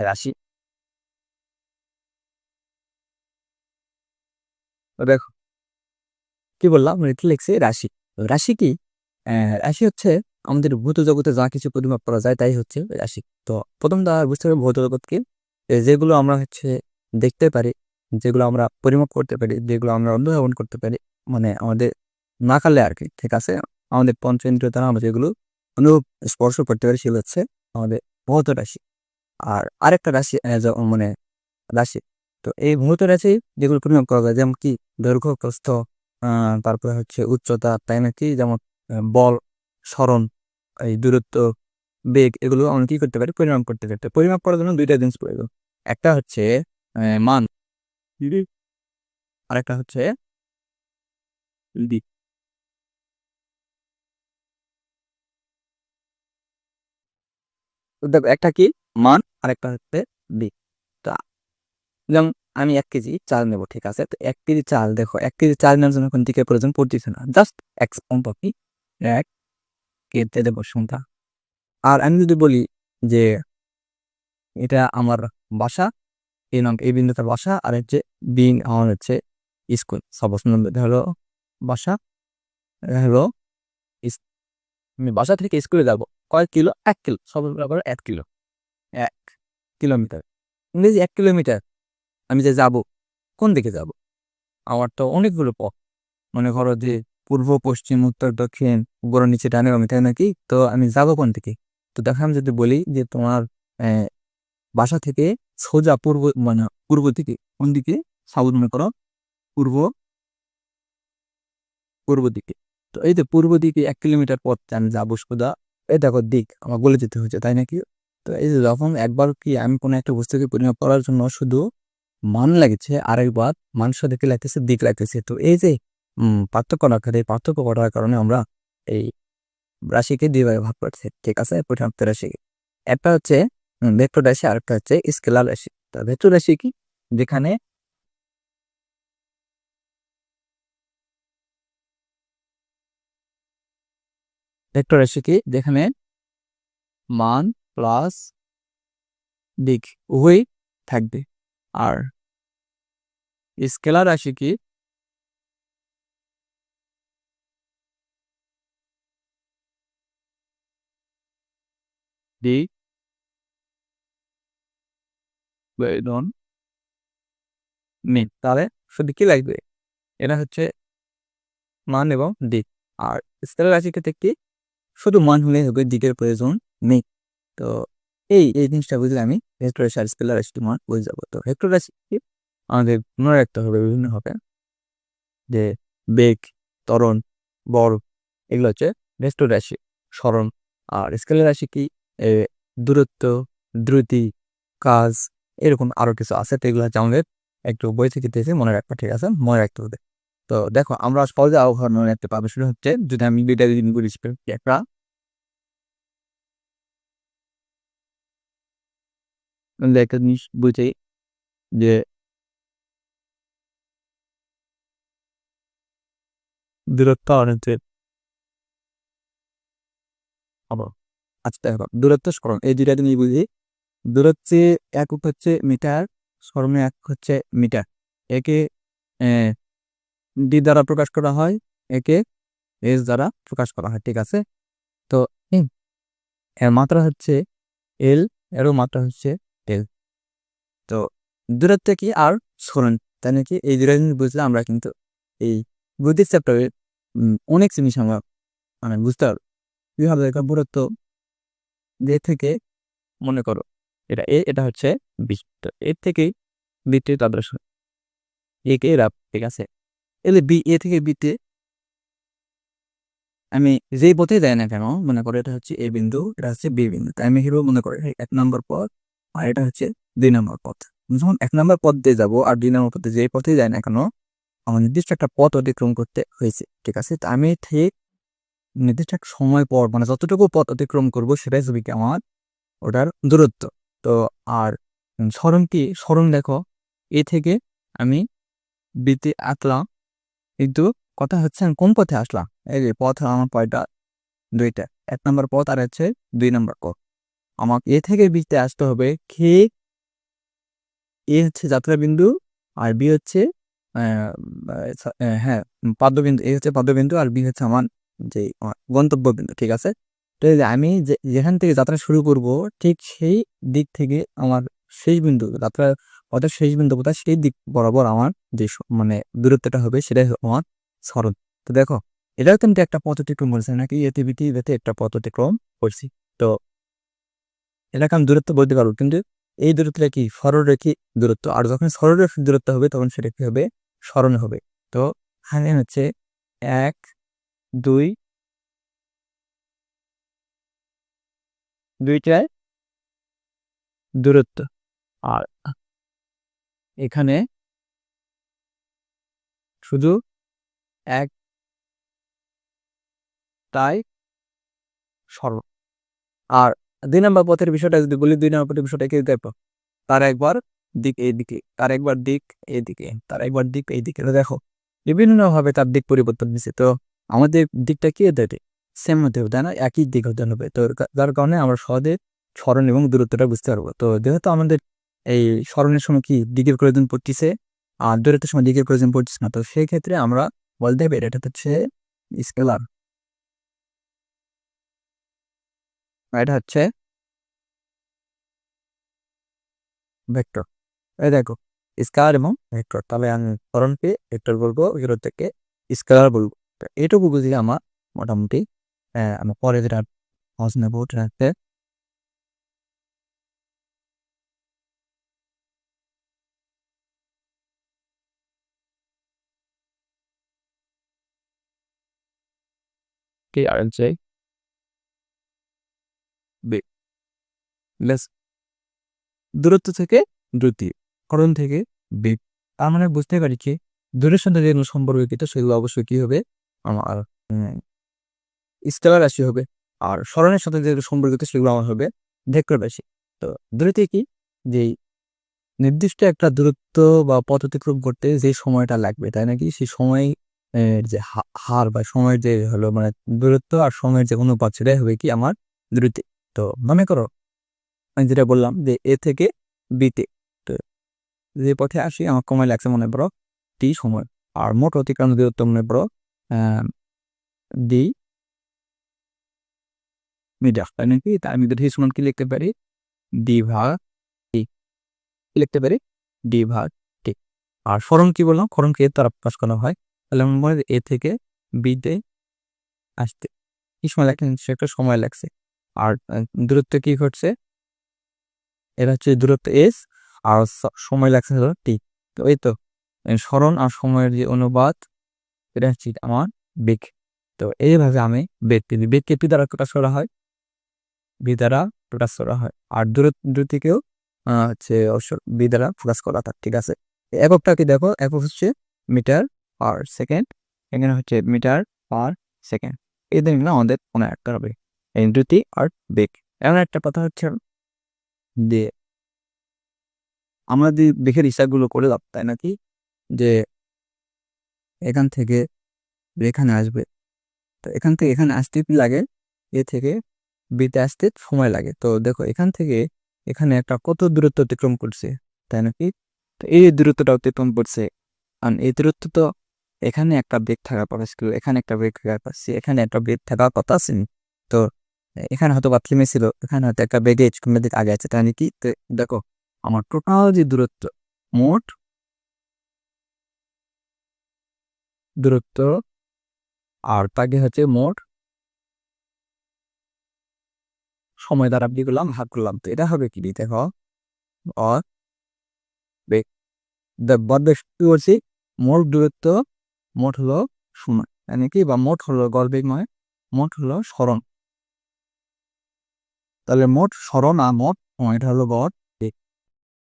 রাশি। দেখো, কি বললাম? কি লিখছে রাশি। রাশি কি? রাশি হচ্ছে আমাদের ভূত জগতে যা কিছু পরিমাপ করা যায় তাই হচ্ছে রাশি। তো প্রথম দা বুঝতে হবে ভৌত জগৎ কি যেগুলো আমরা হচ্ছে দেখতে পারি, যেগুলো আমরা পরিমাপ করতে পারি, যেগুলো আমরা অনুধাবন করতে পারি মানে আমাদের নাকালে আর কি, ঠিক আছে? আমাদের পঞ্চেন্দ্রিয় দ্বারা আমরা যেগুলো অনুভব স্পর্শ করতে পারি সেগুলো হচ্ছে আমাদের ভৌত রাশি। আর আরেকটা রাশি মানে রাশি। তো এই ভৌত রাশি যেগুলো পরিমাপ করা যায়, যেমন কি দৈর্ঘ্য, প্রস্থ তারপরে হচ্ছে উচ্চতা, তাই নাকি যেমন বল, স্মরণ, এই দূরত্ব, বেগ, এগুলো আমরা কি করতে পারি? পরিমাপ করতে পারি। পরিমাপ করার জন্য দুইটা জিনিস প্রয়োজন। একটা হচ্ছে মান। আরেকটা হচ্ছে দেখো, একটা কি? মান আরেকটা হচ্ছে বি। তো, যেমন আমি এক কেজি চাল নেব, ঠিক আছে? তো এক কেজি চাল, দেখো, এক কেজি চাল নেওয়ার জন্য কোন দিকের প্রয়োজন পড়তেছে না। জাস্ট এক স্পম্প কি এক কেটে দেবো সংখ্যা আর আমি যদি বলি যে এটা আমার বাসা এই নাম এই বিন্দুটার বাসা, আর হচ্ছে বিন আমার হচ্ছে স্কুল। এটা হলো বাসা হলো আমি বাসা থেকে স্কুলে যাব, কয় কিলো? এক কিলো। সব এক কিলো। এক কিলোমিটার। ইংরেজি এক কিলোমিটার, আমি যে যাব, কোন দিকে যাব? আমার তো অনেকগুলো পথ। মনে করো যে পূর্ব, পশ্চিম, উত্তর, দক্ষিণ, উপর, নিচে, ডানে, বামে, তাই নাকি? তো আমি যাব কোন দিকে? তো দেখো আমি যদি বলি যে তোমার বাসা থেকে সোজা পূর্ব মানে পূর্ব দিকে, কোন দিকে? সাউথ মনে করো, পূর্ব পূর্ব দিকে। তো এই যে পূর্ব দিকে এক কিলোমিটার পথ আমি যাব সোজা, এই দেখো দিক আমার বলে যেতে হচ্ছে তাই নাকি? যখন একবার কি আমি কোনো একটা বস্তুকে পরিমাপ করার জন্য শুধু মান লাগছে আরেকবার মানুষ দেখে লাগতেছে, দিক লাগতেছে। তো এই যে পার্থক্য রাখার এই পার্থক্য করার কারণে আমরা এই রাশিকে দুই ভাগে ভাগ করছি। ঠিক আছে? পরিমাপ্ত রাশি। একটা হচ্ছে ভেক্টর রাশি আর একটা হচ্ছে স্কেলার রাশি। তো ভেক্টর রাশি কি? যেখানে ভেক্টর রাশি কি? যেখানে মান প্লাস দিক উভয়ই থাকবে। আর স্কেলার রাশি কি? নেই তাহলে শুধু কি লাগবে? এটা হচ্ছে মান এবং দিক। আর স্কেলার রাশির ক্ষেত্রে কি? শুধু মান হলে হবে, দিকের প্রয়োজন নেই। তো এই এই জিনিসটা বুঝলে আমি ভেক্টর রাশি আর স্কেলার রাশিটি মান বুঝে যাব। তো ভেক্টর রাশি কি? আমাদের মনে রাখতে হবে বিভিন্ন হবে যে বেগ, ত্বরণ বল এগুলো হচ্ছে ভেক্টর রাশি, স্মরণ। আর স্কেলার রাশি কি? দূরত্ব, দ্রুতি, কাজ, এরকম আরও কিছু আছে তো এগুলো হচ্ছে আমাদের একটু বই থেকে দেখে মনে রাখবা, ঠিক আছে? মনে রাখতে হবে। তো দেখো, আমরা সহজে আবহাওয়া মনে রাখতে পারব সেটা হচ্ছে যদি আমি দুইটা দিন বলি একটা আমরা একটা জিনিস বুঝি যে দূরত্ব আবার আচ্ছা দূরত্ব স্মরণ এই দুইটা জিনিস বুঝি দূরত্বে একক হচ্ছে মিটার স্মরণে এক হচ্ছে মিটার একে ডি দ্বারা প্রকাশ করা হয় একে এস দ্বারা প্রকাশ করা হয় ঠিক আছে? তো এর মাত্রা হচ্ছে এল এরও মাত্রা হচ্ছে এল তো দূরত্ব কি? আর স্মরণ তাই নাকি? এই দুটা জিনিস বুঝলে আমরা কিন্তু এই গতির চ্যাপ্টারে অনেক জিনিস আমরা মানে বুঝতে পারব। কীভাবে একটা দূরত্ব যে থেকে মনে করো, এটা এ, এটা হচ্ছে বি। তো এর থেকেই বিতে তাদের এ কে এরা ঠিক আছে? এলে বি, এ থেকে বিতে আমি যেই পথে যাই না কেন, মনে করো এটা হচ্ছে এ বিন্দু, এটা হচ্ছে বি বিন্দু। তাই আমি হিরো মনে করি এক নম্বর পথ। আর এটা হচ্ছে দুই নম্বর পথ। যখন এক নম্বর পথ দিয়ে যাব আর দুই নম্বর পথে যেই পথে যাই না কেন, আমার নির্দিষ্ট একটা পথ অতিক্রম করতে হয়েছে, ঠিক আছে? তো আমি ঠিক নির্দিষ্ট এক সময় পর মানে যতটুকু পথ অতিক্রম করব সেটাই ছবি কি আমার ওটার দূরত্ব। তো আর স্মরণ কি? স্মরণ দেখো, এ থেকে আমি বিতে আঁকলাম কিন্তু কথা হচ্ছে আমি কোন পথে আসলাম? এই যে পথ আমার কয়টা দুইটা, এক নম্বর পথ আর হচ্ছে দুই নম্বর পথ। আমাকে এ থেকে বিতে আসতে হবে ঠিক এ হচ্ছে যাত্রা বিন্দু আর বি হচ্ছে হ্যাঁ পাদ্যবিন্দু এ হচ্ছে পাদ্যবিন্দু আর বি হচ্ছে আমার যে গন্তব্য বিন্দু ঠিক আছে? তো আমি যেখান থেকে যাত্রা শুরু করব, ঠিক সেই দিক থেকে আমার শেষ বিন্দু, যাত্রা অর্থাৎ শেষ বিন্দু কোথায়? সেই দিক বরাবর আমার যে মানে দূরত্বটা হবে সেটাই আমার সরণ। তো দেখো, এটাও কিন্তু একটা পথ অতিক্রম নাকি? এতে বিটি এতে একটা পথ অতিক্রম করছি। তো এটাকে আমি দূরত্ব বলতে পারব, কিন্তু এই দূরত্বটা কি? সরলরেখী দূরত্ব। আর যখন সরলরেখী দূরত্ব হবে, তখন সেটা কি হবে? স্মরণ হবে। তো এখানে হচ্ছে এক, দুই দুইটায় দূরত্ব। আর এখানে শুধু এক, তাই সরল আর দুই নম্বর পথের বিষয়টা যদি বলি, দুই নম্বর পথের বিষয়টা কি দেখো। তার একবার দিক এইদিকে, তার একবার দিক এইদিকে, তার একবার দিক এইদিকে। তো দেখো, বিভিন্নভাবে তার দিক পরিবর্তন দিচ্ছে তো আমাদের দিকটা কি হতে হবে? সেম হতে হবে না? একই দিক হতে হবে। তো যার কারণে আমরা সহজে স্মরণ এবং দূরত্বটা বুঝতে পারব। তো যেহেতু আমাদের এই স্মরণের সময় কি দিকের প্রয়োজন পড়তেছে, আর দূরত্বের সময় দিকের প্রয়োজন পড়তেছে না, তো সেই ক্ষেত্রে আমরা বলতে পারি এটা হচ্ছে স্কেলার এটা হচ্ছে ভেক্টর। এই দেখো স্কেলার এবং ভেক্টর। তাহলে আমি স্মরণকে ভেক্টর বলব দূরত্বকে স্কেলার বলব। এটুকু বুঝলে আমার মোটামুটি আমি পরে যেটা সহজ নেব হচ্ছে কি আর হচ্ছে বেগ লেস। দূরত্ব থেকে দ্রুতি করণ থেকে বেগ। তার মানে বুঝতে পারি কি, দূরের সাথে যেগুলো সম্পর্কিত সেগুলো অবশ্যই কি হবে? আমার স্কেলার রাশি হবে। আর স্মরণের সাথে যেগুলো সম্পর্কিত সেগুলো আমার হবে, ভেক্টর রাশি। তো দূরত্বে কি? যে নির্দিষ্ট একটা দূরত্ব বা পথ অতিক্রম করতে যে সময়টা লাগবে, তাই নাকি? সেই সময় যে হার বা সময়ের যে হলো মানে দূরত্ব আর সময়ের যে অনুপাত, সেটাই হবে কি আমার দূরত্বে। তো মনে করো আমি যেটা বললাম যে এ থেকে বিতে যে পথে আসি, আমার সময় লাগছে মনে পড়ো টি সময়। আর মোট অতিক্রান্ত দূরত্ব মনে করো ডি মিটার, তাই নাকি? তার আমি ডি সমান কি লিখতে পারি? ডি ভাগ টি লিখতে পারি? ডি ভাগ টি। আর স্মরণ কি বললাম? এর দ্বারা প্রকাশ করা হয়? তাহলে আমার মনে হয় এ থেকে বিতে আসতে। কি সময় লাগছে? সে একটা সময় লাগছে। আর দূরত্ব কি ঘটছে? এটা হচ্ছে দূরত্ব এস আর সময় লাগছে হলো টি তো এই তো স্মরণ আর সময়ের যে অনুবাদ, এটা হচ্ছে আমার বেগ। তো এইভাবে আমি বেগকে দিই বেগকে পি দ্বারা প্রকাশ করা হয় বি দ্বারা প্রকাশ করা হয়। আর দূরত্ব দ্রুতিকেও হচ্ছে অবশ্য বি দ্বারা প্রকাশ করা থাকে, ঠিক আছে? এককটা কি দেখো, একক হচ্ছে মিটার পার সেকেন্ড, এখানে হচ্ছে মিটার পার সেকেন্ড। এদের আমাদের মনে রাখতে হবে, এই দ্রুতি আর বেগ। এমন একটা কথা হচ্ছে যে আমরা যদি বেগের হিসাবগুলো করে দাও তাই নাকি যে এখান থেকে এখানে আসবে। তো এখান থেকে এখানে আসতে কি লাগে? এ থেকে বিতে আসতে সময় লাগে। তো দেখো এখান থেকে এখানে একটা কত দূরত্ব অতিক্রম করছে, তাই নাকি তো এই দূরত্বটা অতিক্রম করছে কারণ এই দূরত্ব তো এখানে একটা বেগ থাকার কথা ছিল, এখানে একটা বেগ থাকার কথা এখানে একটা বেগ থাকার কথা আছে তো এখানে হয়তো বা থেমে ছিল, এখানে হয়তো একটা বেগে দিক আগে আছে তাই নাকি তো দেখো, আমার টোটাল যে দূরত্ব, মোট দূরত্ব, আর তাকে হচ্ছে মোট সময় দ্বারা কি করলাম, ভাগ করলাম, তো এটা হবে কি, দেখো অর বেগ বদবে কি করছি, মোট দূরত্ব, মোট হলো সময় মানে কি, বা মোট হলো গড়বেগ নয়, মোট হলো স্মরণ তাহলে মোট স্মরণ আর মোট এটা হলো গড়।